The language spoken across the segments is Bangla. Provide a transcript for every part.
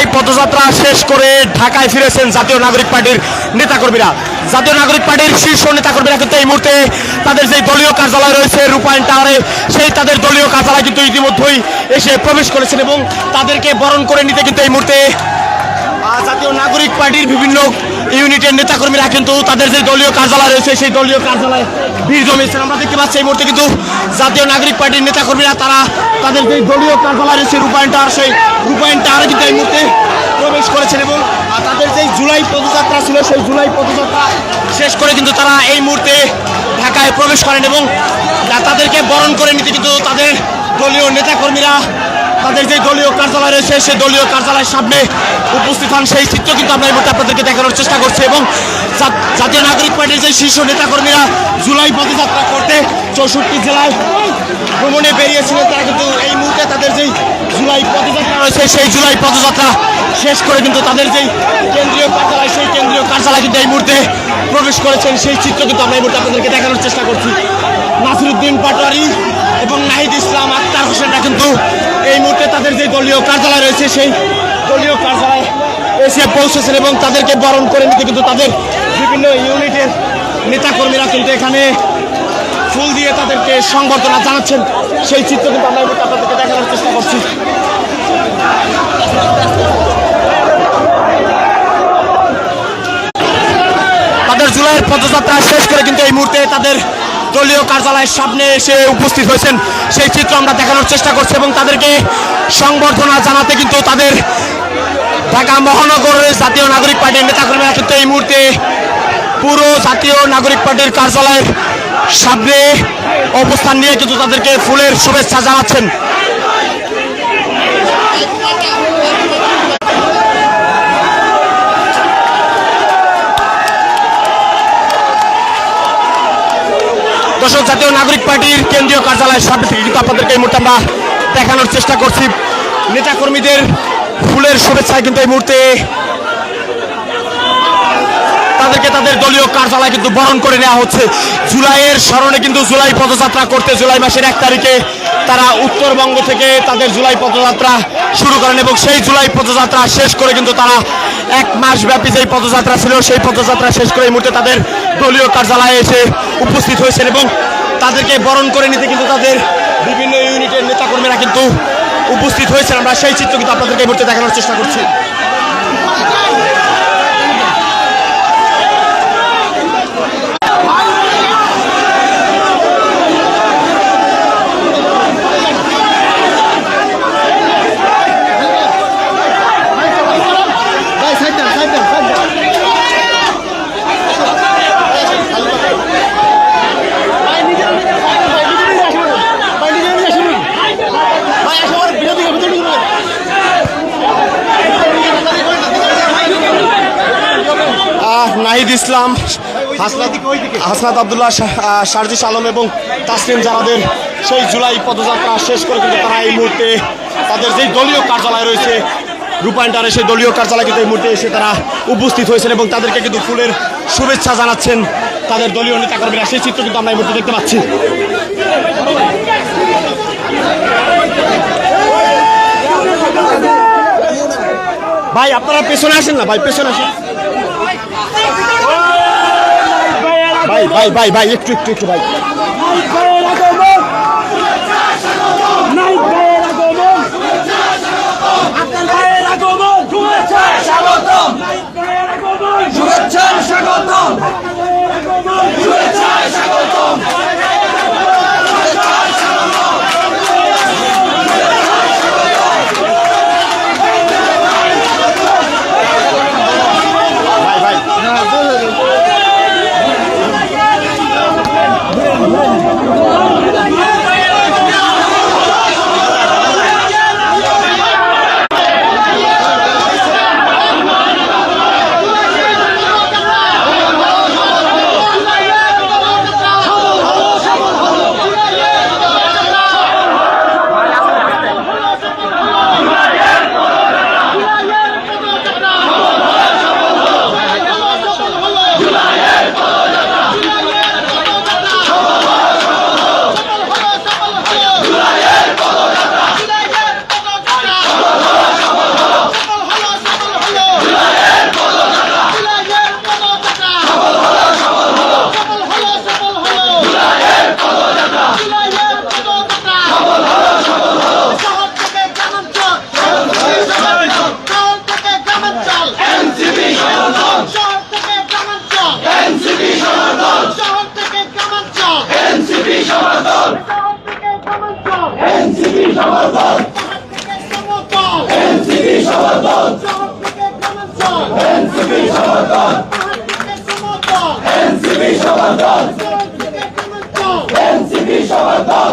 জুলাই পদযাত্রা শেষ করে ঢাকায় ফিরেছেন জাতীয় নাগরিক পার্টির নেতাকর্মীরা। জাতীয় নাগরিক পার্টির শীর্ষ নেতাকর্মীরা কিন্তু এই মুহূর্তে তাদের যে দলীয় কার্যালয় রয়েছে, রূপায়ণ টাওয়ারে, সেই তাদের দলীয় কার্যালয় কিন্তু ইতিমধ্যেই এসে প্রবেশ করেছেন এবং তাদেরকে বরণ করে নিতে কিন্তু এই মুহূর্তে জাতীয় নাগরিক পার্টির বিভিন্ন ইউনিটের নেতাকর্মীরা কিন্তু তাদের যে দলীয় কার্যালয় রয়েছে, সেই দলীয় কার্যালয়ে ভিড় জমিয়েছেন আমরা দেখতে পাচ্ছি এই মুহূর্তে কিন্তু জাতীয় নাগরিক পার্টির নেতাকর্মীরা, তারা তাদের যে দলীয় কার্যালয় রয়েছে, রূপায়ণ টাওয়ার, সেই রূপায়ণ টাওয়ারে কিন্তু এই মুহূর্তে প্রবেশ করেছেন এবং তাদের যে জুলাই পদযাত্রা ছিল, সেই জুলাই পদযাত্রা শেষ করে কিন্তু তারা এই মুহূর্তে ঢাকায় প্রবেশ করেন এবং, তাদেরকে বরণ করে নিতে কিন্তু তাদের দলীয় নেতাকর্মীরা তাদের যে দলীয় কার্যালয় রয়েছে সেই দলীয় কার্যালয়ের সামনে উপস্থিত হন। সেই চিত্র কিন্তু আমরা এই মুহূর্তে আপনাদেরকে দেখানোর চেষ্টা করছি এবং জাতীয় নাগরিক পার্টির যে শীর্ষ নেতাকর্মীরা জুলাই পদযাত্রা করতে চৌষট্টি জেলায় ভ্রমণে বেরিয়েছিলেন তারা কিন্তু এই মুহূর্তে তাদের যেই জুলাই পদযাত্রা রয়েছে, সেই জুলাই পদযাত্রা শেষ করে কিন্তু তাদের যেই কেন্দ্রীয় কার্যালয়, সেই কেন্দ্রীয় কার্যালয় কিন্তু এই মুহূর্তে প্রবেশ করেছেন। সেই চিত্র কিন্তু আমরা এই মুহূর্তে আপনাদেরকে দেখানোর চেষ্টা করছি। নাসিরুদ্দিন পাটোয়ারি এবং নাহিদ ইসলাম আক্তার হোসেনরা কিন্তু এই মুহূর্তে তাদের যে দলীয় কার্যালয় রয়েছে, সেই দলীয় কার্যালয়ে এসে পৌঁছেছেন এবং তাদেরকে বরণ করে নিতে কিন্তু তাদের বিভিন্ন ইউনিটের নেতাকর্মীরা কিন্তু এখানে ফুল দিয়ে তাদেরকে সংবর্ধনা জানাচ্ছেন। সেই চিত্র কিন্তু আমরা আপনাদেরকে দেখানোর চেষ্টা করছি। তাদের জুলাইয়ের পদযাত্রা শেষ করে কিন্তু এই মুহূর্তে তাদের দলীয় কার্যালয়ের সামনে এসে উপস্থিত হয়েছেন। সেই চিত্র আমরা দেখানোর চেষ্টা করছি এবং তাদেরকে সংবর্ধনা জানাতে কিন্তু তাদের ঢাকা মহানগরের জাতীয় নাগরিক পার্টির নেতাকর্মীরা কিন্তু এই মুহূর্তে পুরো জাতীয় নাগরিক পার্টির কার্যালয়ের সামনে অবস্থান নিয়ে কিন্তু তাদেরকে ফুলের শুভেচ্ছা জানাচ্ছেন। দর্শক জাতীয় নাগরিক পার্টির কেন্দ্রীয় কার্যালয়ের সামনে থেকে কিন্তু আপনাদেরকে এই মুহূর্তে আমরা দেখানোর চেষ্টা করছি। নেতাকর্মীদের ফুলের শুভেচ্ছায় কিন্তু এই মুহূর্তে তাদেরকে তাদের দলীয় কার্যালয় কিন্তু বরণ করে নেওয়া হচ্ছে। জুলাইয়ের স্মরণে কিন্তু জুলাই পদযাত্রা করতে জুলাই মাসের এক তারিখে তারা উত্তরবঙ্গ থেকে তাদের জুলাই পদযাত্রা শুরু করেন এবং সেই জুলাই পদযাত্রা শেষ করে কিন্তু তারা এক মাস ব্যাপী যেই পদযাত্রা ছিল, সেই পদযাত্রা শেষ করে এই মুহূর্তে তাদের দলীয় কার্যালয়ে এসে উপস্থিত হয়েছেন এবং তাদেরকে বরণ করে নিতে কিন্তু তাদের বিভিন্ন ইউনিটের নেতাকর্মীরা কিন্তু উপস্থিত হয়েছেন। আমরা সেই চিত্র কিন্তু আপনাদেরকে এই মুহূর্তে দেখানোর চেষ্টা করছি। নাহিদ ইসলাম হাসনাত হাসনাত আবদুল্লাহ শারজিস আলম এবং তাসলিম জানাদের সেই জুলাই পদযাত্রা শেষ করে কিন্তু তারা এই মুহূর্তে তাদের যেই দলীয় কার্যালয় রয়েছে রূপায়ণটারে সেই দলীয় কার্যালয় কিন্তু এই মুহূর্তে এসে তারা উপস্থিত হয়েছেন এবং তাদেরকে কিন্তু ফুলের শুভেচ্ছা জানাচ্ছেন তাদের দলীয় নেতাকর্মীরা। সেই চিত্র কিন্তু আমরা এই মুহূর্তে দেখতে পাচ্ছি। ভাই আপনারা পেছনে আসেন না ভাই পেছনে আসেন। ভাই ভাই ভাই ভাই একটু একটু একটু ভাই। এনসিপি সমর্থন এনসিপি সমর্থন এনসিপি সমর্থন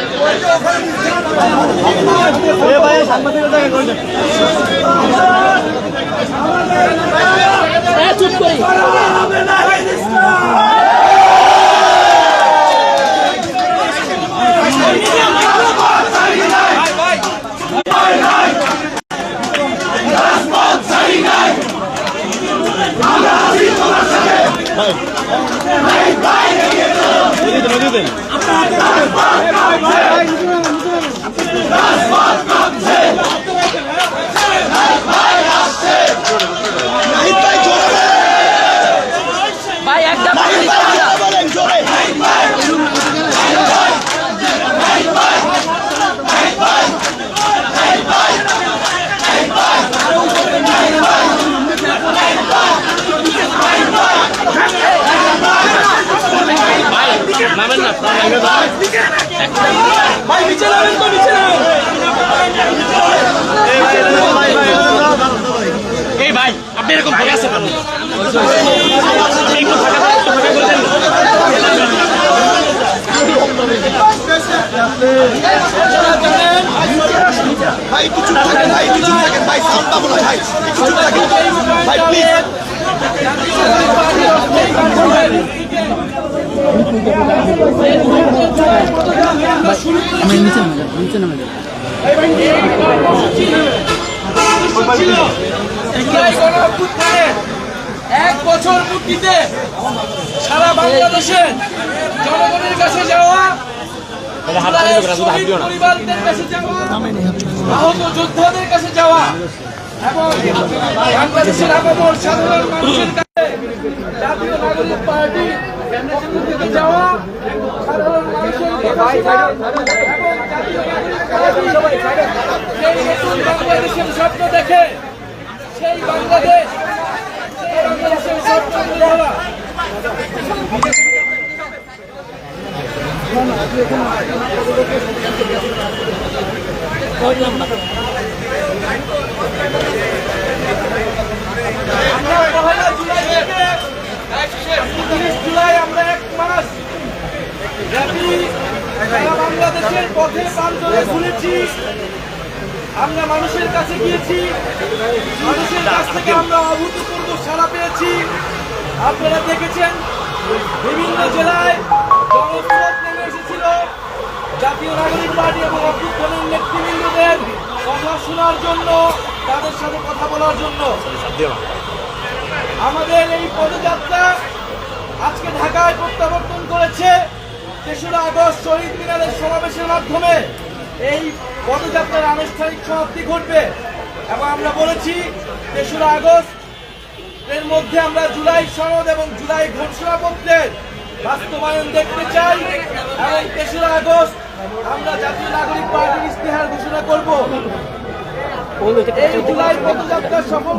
দাবিতে মানুষের দুয়ারে দুয়ারে নারীদের তো এই ভাই আপনি এরকম ভয় আছে কেন ভাই একটু চুপ থাকেন ভাই একটু চুপ থাকেন ভাই সাউন্ড পাবো না ভাই একটু চুপ থাকেন ভাই প্লিজ জুলাই গণঅভ্যুত্থানে এক বছর পূর্তিতে সারা বাংলাদেশে জনগণের কাছে যাওয়া পরিবারদের কাছে যাওয়া আহত যোদ্ধাদের কাছে যাওয়া এবং বাংলাদেশের আপামর সাধারণ মানুষের কাছে জাতীয় নাগরিক পার্টি যাওয়া সাধারণ মানুষের কাছে যাওয়া এবং জাতীয় নাগরিক পার্টি সেই নতুন বাংলাদেশের স্বপ্ন দেখে সেই বাংলাদেশ সেই বাংলাদেশের স্বপ্ন দেওয়া আমরা পহেলা আমরা এক সারা আমরা মানুষের কাছে গিয়েছি মানুষের কাছ থেকে আমরা অভূতপূর্ব সাড়া পেয়েছি আপনারা দেখেছেন বিভিন্ন জেলায় জাতীয় নাগরিক পার্টি এবং অভ্যুত্থানের নেতৃবৃন্দদের কথা শোনার জন্য, তাদের সাথে কথা বলার জন্য। আমাদের এই পদযাত্রা আজকে ঢাকায় প্রত্যাবর্তন করেছে তেসরা আগস্ট শহীদ মিনারের সমাবেশের মাধ্যমে। এই পদযাত্রার আনুষ্ঠানিক সমাপ্তি ঘটবে এবং আমরা বলেছি, তেসরা আগস্ট এর মধ্যে আমরা জুলাই সনদ এবং জুলাই ঘোষণাপত্রের বাস্তবায়ন দেখতে চাই। এবং তেসরা আগস্ট আমরা জাতীয় নাগরিক পার্টির ইস্তেহার ঘোষণা করব।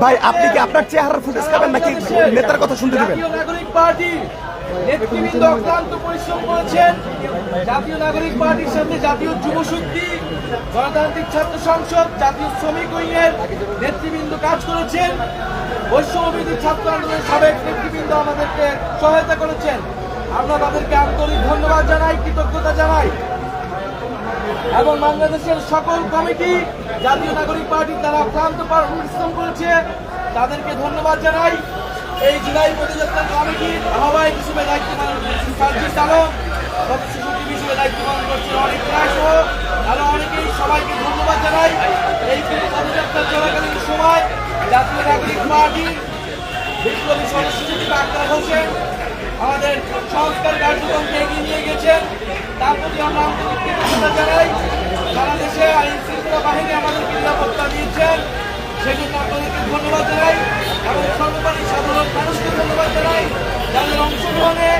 ভাই আপনি কি আপনার চেহারার ফুটেজ খাবেন নাকি নেতার কথা শুনতে দিবেন? নাগরিক পার্টি নেতৃবৃন্দ অক্লান্ত পরিশ্রম করেছেন। জাতীয় নাগরিক পার্টির সাথে জাতীয় যুব শক্তি গণতান্ত্রিক ছাত্র সংসদ জাতীয় শ্রমিক উইংয়ের নেতৃবৃন্দ কাজ করেছেন। বৈষম্যবিধি ছাত্র আন্দোলনের সাবেক নেতৃবৃন্দ আমাদেরকে সহায়তা করেছেন। আমরা তাদেরকে আন্তরিক ধন্যবাদ জানাই কৃতজ্ঞতা জানাই। এবং বাংলাদেশের সকল কমিটি, জাতীয় নাগরিক পার্টি তারা অক্লান্ত পরিশ্রম করেছে। তাদেরকে ধন্যবাদ জানাই। এই জুলাই পদযাত্রা কমিটির আহ্বায়ক হিসেবে দায়িত্ব পালন করছেন সার্জিস আলম। সচিব হিসেবে দায়িত্ব পালন করছেন অনেক রায় আরও অনেকেই। সবাইকে ধন্যবাদ জানাই। এই পদযাত্রা চলাকালীন সময়। জাতীয় নাগরিক পার্টির বিপ্লবী সদস্য আক্তার হোসেন আমাদের সংস্কার কার্যক্রমকে এগিয়ে নিয়ে করেছেন তার প্রতি আমরা আন্তরিক জানাই। সারা দেশে আইন শৃঙ্খলা বাহিনী আমাদেরকে নিরাপত্তা দিয়েছেন সেজন্য আপনাদেরকে ধন্যবাদ জানাই এবং সর্বোপরি সাধারণ মানুষকে ধন্যবাদ জানাই। যাদের অংশগ্রহণে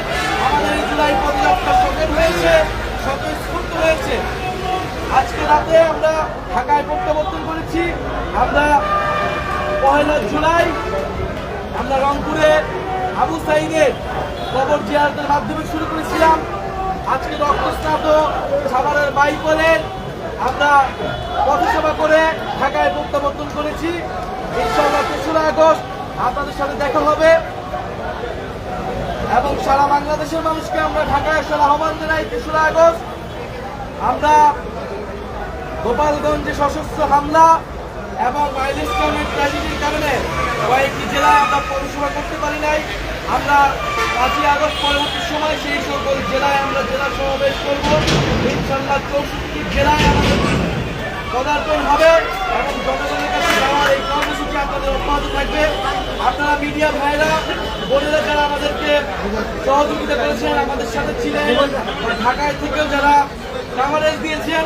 আমাদের এই জুলাই পদযাত্রা সফল হয়েছে স্বতঃস্ফূর্ত হয়েছে। আজকে রাতে আমরা ঢাকায় প্রত্যাবর্তন করেছি আমরা পয়লা জুলাই, আমরা রংপুরে আবু সাইদের কবর জিয়ারতের মাধ্যমে শুরু করেছিলাম। আজকে রক্তস্নাত সাভারের বাইকলের আমরা পথসভা করে ঢাকায় প্রত্যাবর্তন করেছি। ইনশাআল্লাহ তেসরা আগস্ট আপনাদের সাথে দেখা হবে। এবং সারা বাংলাদেশের মানুষকে আমরা ঢাকায় আসার আহ্বান জানাই তেসরা আগস্ট। আমরা গোপালগঞ্জে সশস্ত্র হামলা এবং মাইলস্টোনের ট্র্যাজেডির কারণে কয়েকটি জেলায় আমরা পৌরসভা করতে পারি নাই। আমরা পাঁচই আগস্ট পরবর্তী সময় সেই সকল জেলায় আমরা জেলা সমাবেশ করব। ইনশাল্লাহ চৌষট্টি জেলায় আমাদের পদার্পণ হবে এবং জনগণের কাছে যাওয়ার এই কর্মসূচি আপনাদের অব্যাহত থাকবে। আপনারা মিডিয়া ভাইরা, বোনেরা যারা আমাদেরকে সহযোগিতা করেছেন, আমাদের সাথে ছিলেন, ঢাকায় থেকেও যারা কাভারেজ দিয়েছেন,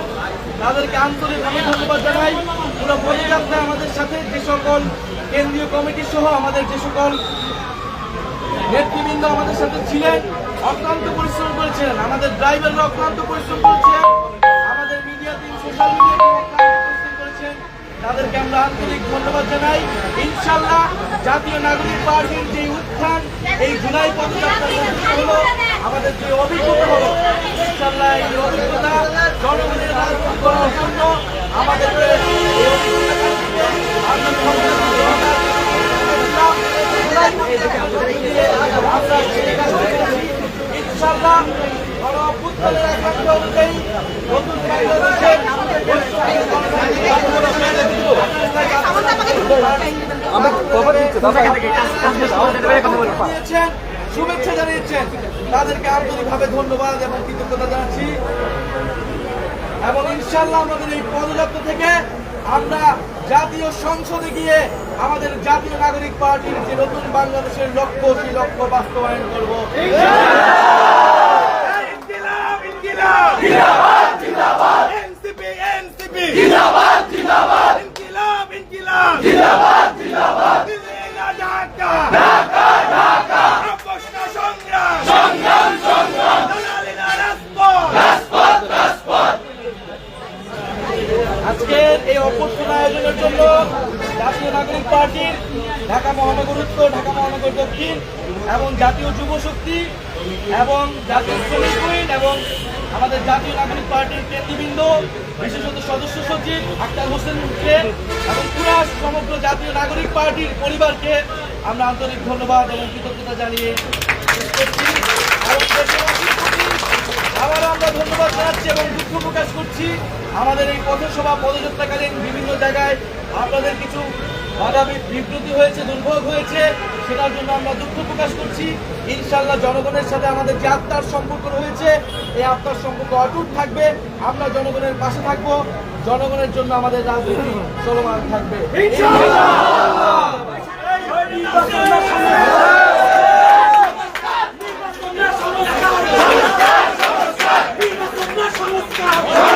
তাদেরকে আন্তরিকভাবে ধন্যবাদ জানাই। পুরো পদযাত্রা আমাদের সাথে, যে সকল কেন্দ্রীয় কমিটি সহ আমাদের যে সকল নেতৃবৃন্দ আমাদের সাথে ছিলেন, অক্লান্ত পরিশ্রম করেছেন আমাদের ড্রাইভাররা অক্লান্ত পরিশ্রম করেছেন আমাদের মিডিয়া টিম সোশ্যাল মিডিয়া তাদেরকে আমরা আন্তরিক ধন্যবাদ জানাই। ইনশাল্লাহ জাতীয় নাগরিক পার্টির যে উত্থান, এই জুলাই পদযাত্রা হলো আমাদের যে অভিজ্ঞতা হলো। ইনশাল্লাহ এই অভিজ্ঞতা জনগণের রাজনীতি করার জন্য আমাদেরকে শুভেচ্ছা জানিয়েছেন। তাদেরকে আন্তরিকভাবে ধন্যবাদ এবং কৃতজ্ঞতা জানাচ্ছি। এবং ইনশাল্লাহ আমাদের এই পদযাত্রা থেকে আমরা জাতীয় সংসদে গিয়ে আমাদের জাতীয় নাগরিক পার্টির যে নতুন বাংলাদেশের লক্ষ্য সেই লক্ষ্য বাস্তবায়ন করব। ইনকিলাব, আয়োজনের জন্য জাতীয় নাগরিক পার্টির ঢাকা মহানগর উত্তর, ঢাকা মহানগর দক্ষিণ এবং জাতীয় যুব শক্তি এবং জাতীয় শ্রমিক উইন এবং আমাদের জাতীয় নাগরিক পার্টির কেন্দ্রবৃন্দ বিশেষত সদস্য সচিব আক্তার হোসেনকে এবং পুরা সমগ্র জাতীয় নাগরিক পার্টির পরিবারকে আমরা আন্তরিক ধন্যবাদ এবং কৃতজ্ঞতা জানিয়ে করছি। আবারও আমরা ধন্যবাদ জানাচ্ছি এবং দুঃখ প্রকাশ করছি। আমাদের এই পথসভা পদযাত্রাকালীন বিভিন্ন জায়গায় আপনাদের কিছু বাধা বিবৃতি হয়েছে দুর্ভোগ হয়েছে সেটার জন্য আমরা দুঃখ প্রকাশ করছি। ইনশাল্লাহ জনগণের সাথে আমাদের যে আত্মার সম্পর্ক রয়েছে এই আত্মার সম্পর্ক অটুট থাকবে। আমরা জনগণের পাশে থাকব। জনগণের জন্য আমাদের রাজনীতি চলমান থাকবে। Oh.